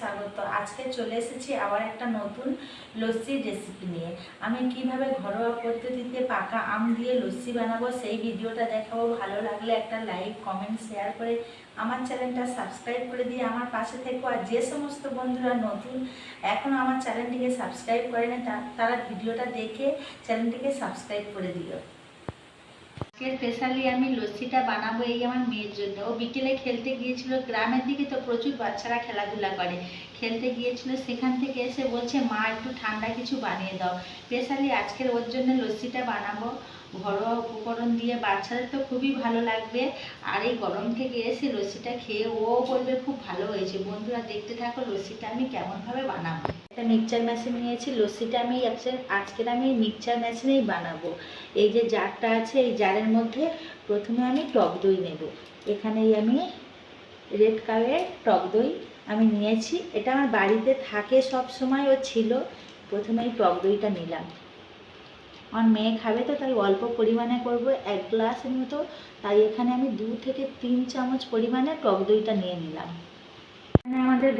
স্বাগত। আজকে চলে এসেছি আবার একটা নতুন লস্যির রেসিপি নিয়ে। আমি কীভাবে ঘরোয়া পদ্ধতিতে পাকা আম দিয়ে লস্যি বানাবো সেই ভিডিওটা দেখাবো। ভালো লাগলে একটা লাইক কমেন্ট শেয়ার করে আমার চ্যানেলটা সাবস্ক্রাইব করে দিয়ে আমার পাশে থেকো। আর যে সমস্ত বন্ধুরা নতুন এখনও আমার চ্যানেলটিকে সাবস্ক্রাইব করে না তারা ভিডিওটা দেখে চ্যানেলটিকে সাবস্ক্রাইব করে দিও। আজকে স্পেশালি আমি লস্যিটা বানাবো, এই আমার মেয়ের জন্য। ও বিকেলে খেলতে গিয়েছিল, গ্রামের দিকে তো প্রচুর বাচ্চারা খেলাধুলা করে। খেলতে গিয়েছিল, সেখান থেকে এসে বলছে, মা, একটু ঠান্ডা কিছু বানিয়ে দাও। স্পেশালি আজকের ওর জন্য লস্যিটা বানাবো। ঘরোয়া উপকরণ দিয়ে বাচ্চাদের তো খুবই ভালো লাগবে। আর এই গরম থেকে এসে লস্যিটা খেয়ে ও বলবে, খুব ভালো হয়েছে। বন্ধুরা, দেখতে থাকো লস্যিটা আমি কেমনভাবে বানাবো? একটা মিক্সচার মেশিন নিয়েছি লস্যিটা আমি আজকে- আজকের আমি মিক্সচার মেশিনেই বানাবো। এই যে জারটা আছে, এই জারের মধ্যে প্রথমে আমি টক দই নেব। এখানেই আমি রেড কালারের টক দই আমি নিয়েছি। এটা আমার বাড়িতে থাকে সব সময় ও ছিল। প্রথমে এই টক দইটা নিলাম। আমার মেয়ে খাবে তো, তাই অল্প পরিমাণে করব, এক গ্লাসের মতো। তাই এখানে আমি দু থেকে তিন চামচ পরিমাণে টক দইটা নিয়ে নিলাম। এখানে আমাদের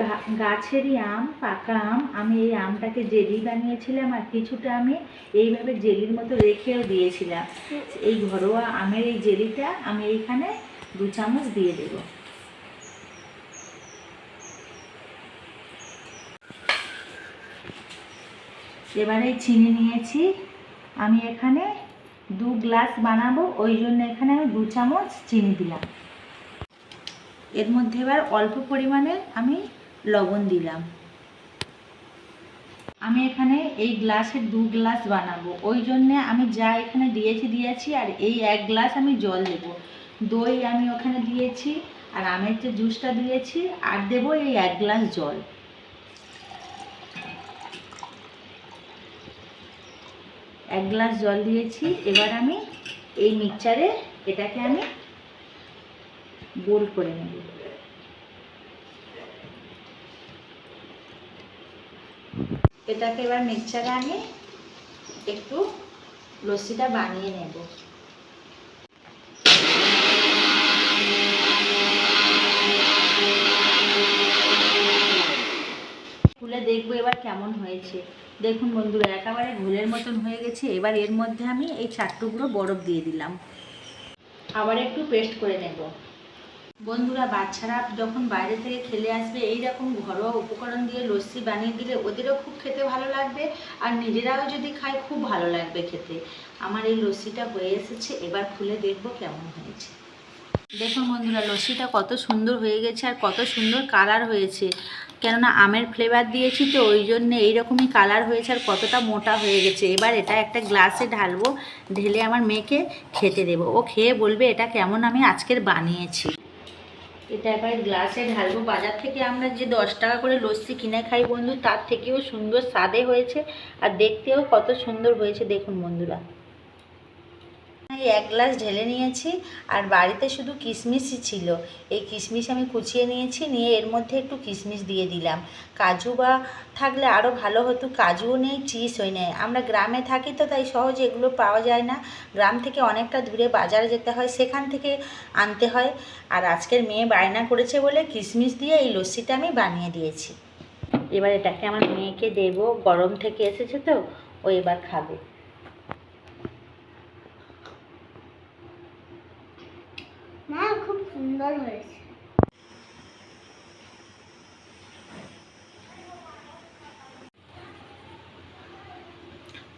গাছেরই আম, পাকা আম। আমি এই আমটাকে জেলি বানিয়েছিলাম আর কিছুটা আমি এইভাবে জেলির মতো রেখেও দিয়েছিলাম। এই ঘরোয়া আমের এই জেলিটা আমি এইখানে দু চামচ দিয়ে দেব। এবারে চিনি নিয়েছি। আমি এখানে দু গ্লাস বানাবো, ওই জন্য এখানে আমি দু চামচ চিনি দিলাম। এর মধ্যে এবার অল্প পরিমাণে আমি লবণ দিলাম। আমি এখানে এই গ্লাসের দু গ্লাস বানাবো, ওই জন্যে আমি যা এখানে দিয়েছি দিয়েছি, আর এই এক গ্লাস আমি জল দেব। দই আমি ওখানে দিয়েছি, আর আমের যে জুসটা দিয়েছি, আর দেবো এই এক গ্লাস জল। এক গ্লাস জল দিয়েছি। এবার আমি এই মিক্সচারে এটাকে আমি গোল করে নেব। এটাকে এবার মিক্সচারে আমি একটু লস্যিটা বানিয়ে নেব। খুলে দেখব এবার কেমন হয়েছে। দেখুন বন্ধুরা, একেবারে ঘোলের মতন হয়ে গেছে। এবার এর মধ্যে আমি এই চার টুকরো বরফ দিয়ে দিলাম। আবার একটু পেস্ট করে নেব। বন্ধুরা, বাচ্চারা যখন বাইরে থেকে খেলে আসবে এই রকম ঘরোয়া উপকরণ দিয়ে লস্যি বানিয়ে দিলে ওদেরও খুব খেতে ভালো লাগবে আর নিজেরাও যদি খায়, খুব ভালো লাগবে খেতে। আমার এই লস্যিটা হয়ে এসেছে, এবার খুলে দেখব কেমন হয়েছে। দেখুন বন্ধুরা, লস্যিটা কত সুন্দর হয়ে গেছে আর কত সুন্দর কালার হয়েছে। কেননা আমের ফ্লেভার দিয়েছি তো, ওই জন্য এইরকমই কালার হয়েছে আর কতটা মোটা হয়ে গেছে। এবার এটা একটা গ্লাসে ঢালবো, ঢেলে আমার মেয়েকে খেতে দেবো। ও খেয়ে বলবে এটা কেমন আমি আজকের বানিয়েছি। এটা এবার গ্লাসে ঢালবো। বাজার থেকে আমরা যে দশ টাকা করে লস্যি কিনে খাই বন্ধু, তার থেকেও সুন্দর স্বাদে হয়েছে। আর দেখতেও কত সুন্দর হয়েছে। দেখুন বন্ধুরা। এক গ্লাস ঢেলে নিয়েছি, আর বাড়িতে শুধু কিশমিশই ছিল। এই কিশমিশ আমি কুচিয়ে নিয়েছি, নিয়ে এর মধ্যে একটু কিশমিশ দিয়ে দিলাম। কাজু বা থাকলে আরও ভালো হতো, কাজুও নেই, চিজও নেই। আমরা গ্রামে থাকি তো, তাই সহজে এগুলো পাওয়া যায় না। গ্রাম থেকে অনেকটা দূরে বাজারে যেতে হয়, সেখান থেকে আনতে হয়। আর আজকের মেয়ে বায়না করেছে বলে কিশমিশ দিয়ে এই লস্যিটা আমি বানিয়ে দিয়েছি। এবার এটাকে আমার মেয়েকে দেবো, গরম থেকে এসেছে তো, ও এবার খাবে। মা, খুব সুন্দর হয়েছে।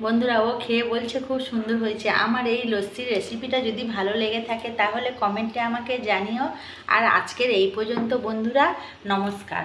বন্ধুরা, ও খেয়ে বলছে খুব সুন্দর হয়েছে। আমার এই লস্যির রেসিপিটা যদি ভালো লেগে থাকে, তাহলে কমেন্টে আমাকে জানিও। আর আজকের এই পর্যন্ত, বন্ধুরা, নমস্কার।